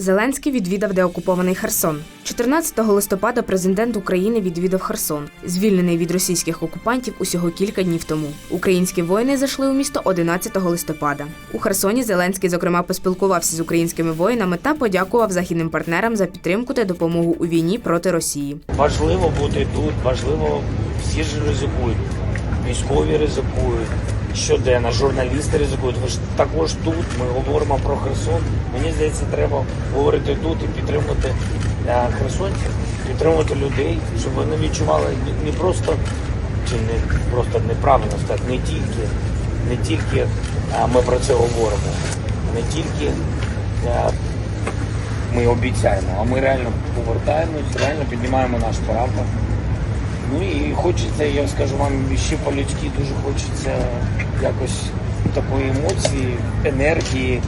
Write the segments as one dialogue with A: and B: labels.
A: Зеленський відвідав деокупований Херсон. 14 листопада президент України відвідав Херсон, звільнений від російських окупантів усього кілька днів тому. Українські воїни зайшли у місто 11 листопада. У Херсоні Зеленський, зокрема, поспілкувався з українськими воїнами та подякував західним партнерам за підтримку та допомогу у війні проти Росії.
B: Важливо бути тут, важливо, всі ж ризикують. Військові ризикують, щоденно, журналісти ризикують. Ви ж також тут. Ми говоримо про Херсон. Мені здається, треба говорити тут і підтримувати е, херсонців, підтримувати людей, щоб вони відчували не- просто чи не просто неправильно сказати, не тільки, не тільки е, ми про це говоримо, не тільки е, ми обіцяємо, а ми реально повертаємось, реально піднімаємо наш прапор. Ну і хочеться, я скажу вам, ще по-людськи дуже хочеться якось такої емоції, енергії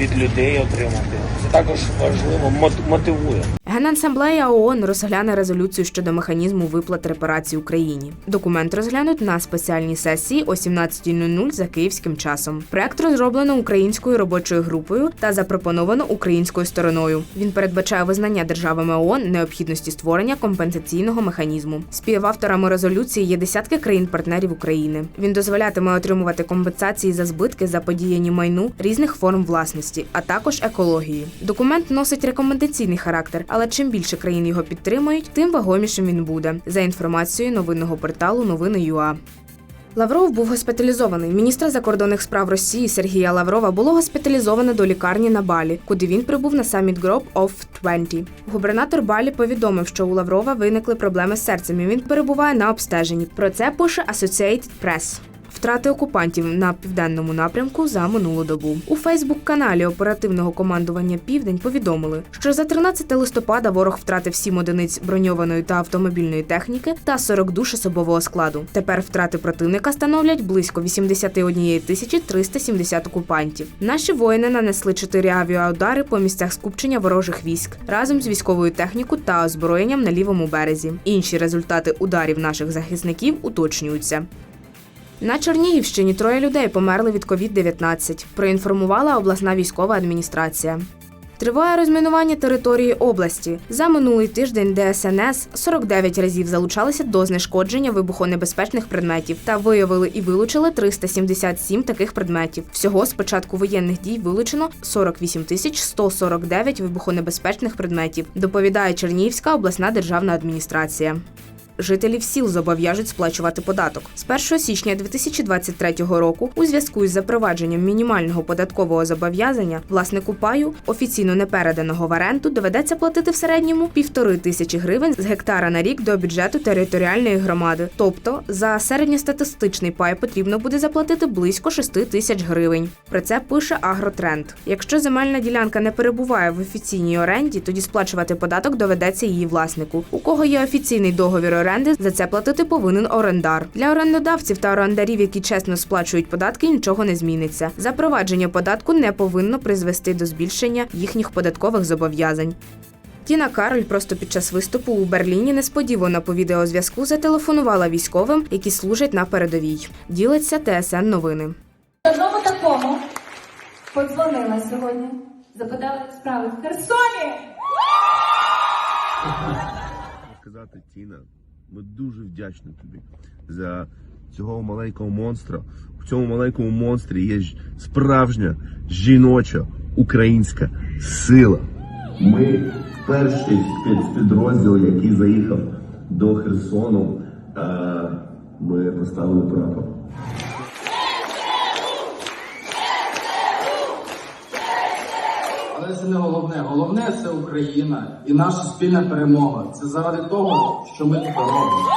B: від людей отримати. Це також важливо, мот- мотивує.
A: Генасамблея ООН розгляне резолюцію щодо механізму виплат репарацій Україні. Документ розглянуть на спеціальній сесії о 17.00 за київським часом. Проект розроблено українською робочою групою та запропоновано українською стороною. Він передбачає визнання державами ООН необхідності створення компенсаційного механізму. Співавторами резолюції є десятки країн-партнерів України. Він дозволятиме отримувати компенсації за збитки, заподіяні майну різних форм власності, а також екології. Документ носить рекомендаційний характер, але чим більше країн його підтримують, тим вагомішим він буде. За інформацією новинного порталу Новини.ua. Лавров був госпіталізований. Міністра закордонних справ Росії Сергія Лаврова було госпіталізовано до лікарні на Балі, куди він прибув на саміт Group of 20. Губернатор Балі повідомив, що у Лаврова виникли проблеми з серцем. і Він перебуває на обстеженні. Про це пише Associated Press. Втрати окупантів на південному напрямку за минулу добу. У Фейсбук-каналі оперативного командування Південь повідомили, що за 13 листопада ворог втратив 7 одиниць броньованої та автомобільної техніки та 40 душ особового складу. Тепер втрати противника становлять близько 81 тисячі 370 окупантів. Наші воїни нанесли 4 авіаудари по місцях скупчення ворожих військ разом з військовою технікою та озброєнням на лівому березі. Інші результати ударів наших захисників уточнюються. На Чернігівщині троє людей померли від COVID-19, проінформувала обласна військова адміністрація. Триває розмінування території області. За минулий тиждень ДСНС 49 разів залучалися до знешкодження вибухонебезпечних предметів та виявили і вилучили 377 таких предметів. Всього з початку воєнних дій вилучено 48 тисяч 149 вибухонебезпечних предметів. Доповідає Чернігівська обласна державна адміністрація. Жителів сіл зобов'яжуть сплачувати податок з 1 січня 2023 року. У зв'язку із запровадженням мінімального податкового зобов'язання власнику паю офіційно не переданого в оренду доведеться платити в середньому півтори тисячі гривень з гектара на рік до бюджету територіальної громади. Тобто за середньостатистичний пай потрібно буде заплатити близько 6 тисяч гривень. Про це пише Агротренд. Якщо земельна ділянка не перебуває в офіційній оренді, тоді сплачувати податок доведеться її власнику. У кого є офіційний договір оренди, за це платити повинен орендар. Для орендодавців та орендарів, які чесно сплачують податки, нічого не зміниться. Запровадження податку не повинно призвести до збільшення їхніх податкових зобов'язань. Тіна Кароль просто під час виступу у Берліні несподівано по відеозв'язку зателефонувала військовим, які служать на передовій. Ділиться ТСН новини.
C: Одному такому подзвонила сьогодні, запитала справи в Херсоні.
D: сказати, Тіна, ми дуже вдячні тобі за цього маленького монстра. В цьому маленькому монстрі є справжня жіноча українська сила. Ми перший підрозділ, який заїхав до Херсону, ми поставили прапор.
E: Але це не головне. Головне це Україна і наша спільна перемога. Це заради того, що ми тут робимо.